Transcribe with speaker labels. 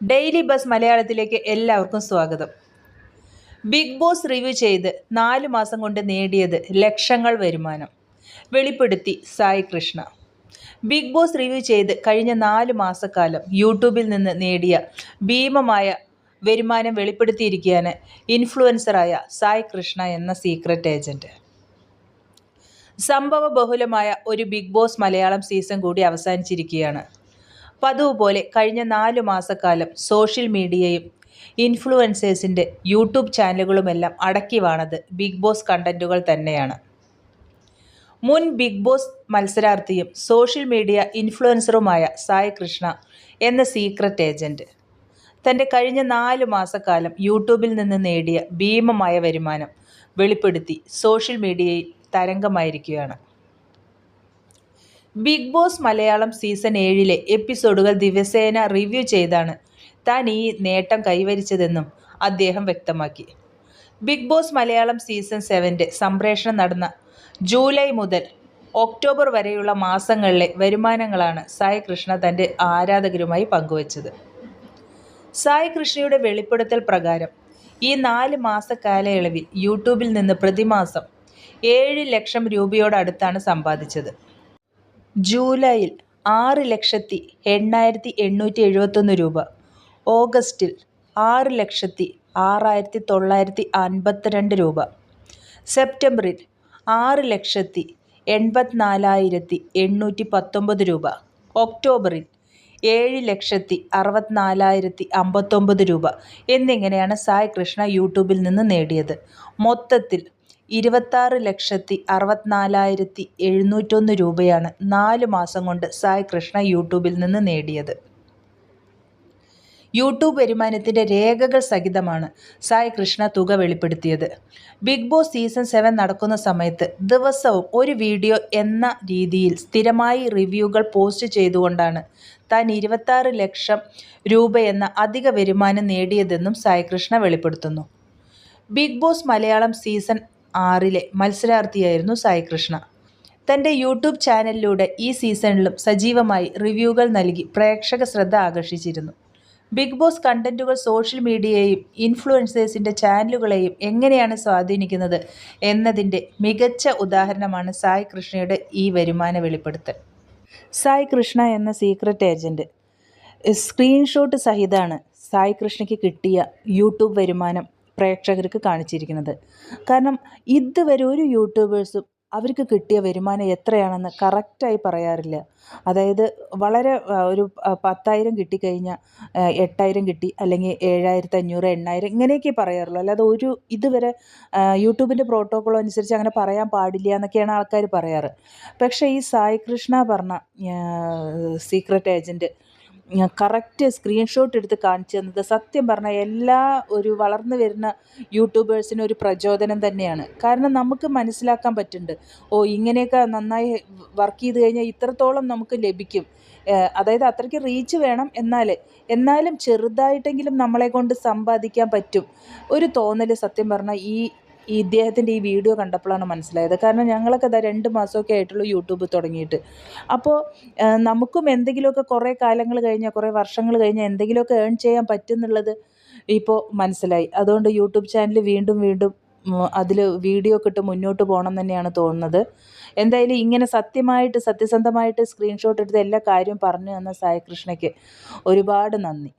Speaker 1: Daily bus മലയാളത്തിലേക്ക് എല്ലാവർക്കും സ്വാഗതം. ബിഗ് ബോസ് റിവ്യൂ ചെയ്ത് നാല് മാസം കൊണ്ട് നേടിയത് ലക്ഷങ്ങൾ വരുമാനം. വെളിപ്പെടുത്തി Sai Krishna. Bigg Boss review ചെയ്ത് കഴിഞ്ഞ നാല് മാസക്കാലം യൂട്യൂബിൽ നിന്ന് നേടിയ ഭീമമായ വരുമാനം വെളിപ്പെടുത്തിയിരിക്കുകയാണ് ഇൻഫ്ലുവൻസറായ സായി കൃഷ്ണ എന്ന സീക്രട്ട് ഏജന്റ് സംഭവ ബഹുലമായ ഒരു ബിഗ് ബോസ് മലയാളം സീസൺ കൂടി അവസാനിച്ചിരിക്കുകയാണ്. പതിവ് പോലെ കഴിഞ്ഞ നാലു മാസക്കാലം സോഷ്യൽ മീഡിയയും ഇൻഫ്ലുവൻസേഴ്സിന്റെ യൂട്യൂബ് ചാനലുകളുമെല്ലാം അടക്കി വാണത് ബിഗ് ബോസ് കണ്ടന്റുകൾ തന്നെയാണ്. മുൻ ബിഗ് ബോസ് മത്സരാർത്ഥിയും സോഷ്യൽ മീഡിയ ഇൻഫ്ലുവൻസറുമായ സായി കൃഷ്ണ എന്ന സീക്രട്ട് ഏജന്റ് തന്റെ കഴിഞ്ഞ നാല് മാസക്കാലം യൂട്യൂബിൽ നിന്ന് നേടിയ ഭീമമായ വരുമാനം വെളിപ്പെടുത്തി സോഷ്യൽ മീഡിയയിൽ തരംഗമായിരിക്കുകയാണ്. ബിഗ് ബോസ് മലയാളം സീസൺ ഏഴിലെ എപ്പിസോഡുകൾ ദിവസേന റിവ്യൂ ചെയ്താണ് താൻ ഈ നേട്ടം കൈവരിച്ചതെന്നും അദ്ദേഹം വ്യക്തമാക്കി. ബിഗ് ബോസ് മലയാളം സീസൺ സെവന്റെ സംപ്രേഷണം നടന്ന ജൂലൈ മുതൽ ഒക്ടോബർ വരെയുള്ള മാസങ്ങളിലെ വരുമാനങ്ങളാണ് സായി കൃഷ്ണ തന്റെ ആരാധകരുമായി പങ്കുവച്ചത്. സായി കൃഷ്ണയുടെ വെളിപ്പെടുത്തൽ പ്രകാരം ഈ നാല് മാസ കാലയളവിൽ യൂട്യൂബിൽ നിന്ന് പ്രതിമാസം ഏഴ് ലക്ഷം രൂപയോടടുത്താണ് സമ്പാദിച്ചത്. ജൂലൈയിൽ ആറ് ലക്ഷത്തി എണ്ണായിരത്തി എണ്ണൂറ്റി എഴുപത്തൊന്ന് രൂപ. ഓഗസ്റ്റിൽ ആറ് ലക്ഷത്തി ആറായിരത്തി തൊള്ളായിരത്തി അൻപത്തിരണ്ട് രൂപ. സെപ്റ്റംബറിൽ ആറ് ലക്ഷത്തി എൺപത്തിനാലായിരത്തി എണ്ണൂറ്റി പത്തൊമ്പത് രൂപ. ഒക്ടോബറിൽ ഏഴ് ലക്ഷത്തി അറുപത്തിനാലായിരത്തി അമ്പത്തൊമ്പത് രൂപ. എന്നിങ്ങനെയാണ് സായ് കൃഷ്ണ യൂട്യൂബിൽ നിന്ന് നേടിയത്. മൊത്തത്തിൽ ഇരുപത്താറ് ലക്ഷത്തി അറുപത്തിനാലായിരത്തി എഴുന്നൂറ്റൊന്ന് രൂപയാണ് നാല് മാസം കൊണ്ട് സായ് കൃഷ്ണ യൂട്യൂബിൽ നിന്ന് നേടിയത്. യൂട്യൂബ് വരുമാനത്തിന്റെ രേഖകൾ സഹിതമാണ് സായ് കൃഷ്ണ തുക വെളിപ്പെടുത്തിയത്. ബിഗ് ബോസ് സീസൺ സെവൻ നടക്കുന്ന സമയത്ത് ദിവസവും ഒരു വീഡിയോ എന്ന രീതിയിൽ സ്ഥിരമായി റിവ്യൂകൾ പോസ്റ്റ് ചെയ്തുകൊണ്ടാണ് താൻ ഇരുപത്താറ് ലക്ഷം രൂപയെന്ന അധിക വരുമാനം നേടിയതെന്നും സായ് കൃഷ്ണ വെളിപ്പെടുത്തുന്നു. ബിഗ് ബോസ് മലയാളം സീസൺ ആറിലെ മത്സരാർത്ഥിയായിരുന്നു സായി കൃഷ്ണ തന്റെ യൂട്യൂബ് ചാനലിലൂടെ ഈ സീസണിലും സജീവമായി റിവ്യൂകൾ നൽകി പ്രേക്ഷക ശ്രദ്ധ ആകർഷിച്ചിരുന്നു. ബിഗ് ബോസ് കണ്ടന്റുകൾ സോഷ്യൽ മീഡിയയെയും ഇൻഫ്ലുവൻസേഴ്സിന്റെ ചാനലുകളെയും എങ്ങനെയാണ് സ്വാധീനിക്കുന്നത് എന്നതിന്റെ മികച്ച ഉദാഹരണമാണ് സായി കൃഷ്ണയുടെ ഈ വരുമാന വെളിപ്പെടുത്തൽ. സായി കൃഷ്ണ എന്ന സീക്രട്ട് ഏജന്റ് സ്ക്രീൻഷോട്ട് സഹിതമാണ് സായി കൃഷ്ണയ്ക്ക് കിട്ടിയ യൂട്യൂബ് വരുമാനം പ്രേക്ഷകർക്ക് കാണിച്ചിരിക്കുന്നത്. കാരണം ഇതുവരെ ഒരു യൂട്യൂബേഴ്സും അവർക്ക് കിട്ടിയ വരുമാനം എത്രയാണെന്ന് കറക്റ്റായി പറയാറില്ല. അതായത് വളരെ ഒരു പത്തായിരം കിട്ടിക്കഴിഞ്ഞാൽ എട്ടായിരം കിട്ടി അല്ലെങ്കിൽ ഏഴായിരത്തി അഞ്ഞൂറ് എണ്ണായിരം ഇങ്ങനെയൊക്കെ പറയാറുള്ളൂ. അല്ലാതെ ഒരു ഇതുവരെ യൂട്യൂബിന്റെ പ്രോട്ടോക്കോൾ അനുസരിച്ച് അങ്ങനെ പറയാൻ പാടില്ല എന്നൊക്കെയാണ് ആൾക്കാർ പറയാറ്. പക്ഷേ ഈ സായി കൃഷ്ണ പറഞ്ഞ സീക്രട്ട് ഏജന്റ് കറക്റ്റ് സ്ക്രീൻഷോട്ട് എടുത്ത് കാണിച്ചു തന്നത്. സത്യം പറഞ്ഞാൽ എല്ലാ ഒരു വളർന്നു വരുന്ന യൂട്യൂബേഴ്സിനും ഒരു പ്രചോദനം തന്നെയാണ്. കാരണം നമുക്ക് മനസ്സിലാക്കാൻ പറ്റുന്നുണ്ട്. ഓ ഇങ്ങനെയൊക്കെ നന്നായി വർക്ക് ചെയ്ത് കഴിഞ്ഞാൽ ഇത്രത്തോളം നമുക്ക് ലഭിക്കും. അതായത് അത്രയ്ക്ക് റീച്ച് വേണം എന്നാൽ എന്നാലും ചെറുതായിട്ടെങ്കിലും നമ്മളെ കൊണ്ട് സമ്പാദിക്കാൻ പറ്റും. ഒരു തോന്നൽ സത്യം പറഞ്ഞാൽ ഈ ഈ ഇദ്ദേഹത്തിന്റെ ഈ വീഡിയോ കണ്ടപ്പോഴാണ് മനസ്സിലായത്. കാരണം ഞങ്ങളൊക്കെ ഇതാ രണ്ട് മാസമൊക്കെ ആയിട്ടുള്ളൂ യൂട്യൂബ് തുടങ്ങിയിട്ട്. അപ്പോൾ നമുക്കും എന്തെങ്കിലുമൊക്കെ കുറേ കാലങ്ങൾ കഴിഞ്ഞാൽ കുറേ വർഷങ്ങൾ കഴിഞ്ഞാൽ എന്തെങ്കിലുമൊക്കെ ഏൺ ചെയ്യാൻ പറ്റുന്നുള്ളത് ഇപ്പോൾ മനസ്സിലായി. അതുകൊണ്ട് യൂട്യൂബ് ചാനൽ വീണ്ടും വീണ്ടും അതിൽ വീഡിയോ ഒക്കെ ഇട്ട് മുന്നോട്ട് പോകണം തന്നെയാണ് തോന്നുന്നത്. എന്തായാലും ഇങ്ങനെ സത്യമായിട്ട് സത്യസന്ധമായിട്ട് സ്ക്രീൻഷോട്ട് എടുത്ത് എല്ലാ കാര്യവും പറഞ്ഞു തന്ന സായകൃഷ്ണയ്ക്ക് ഒരുപാട് നന്ദി.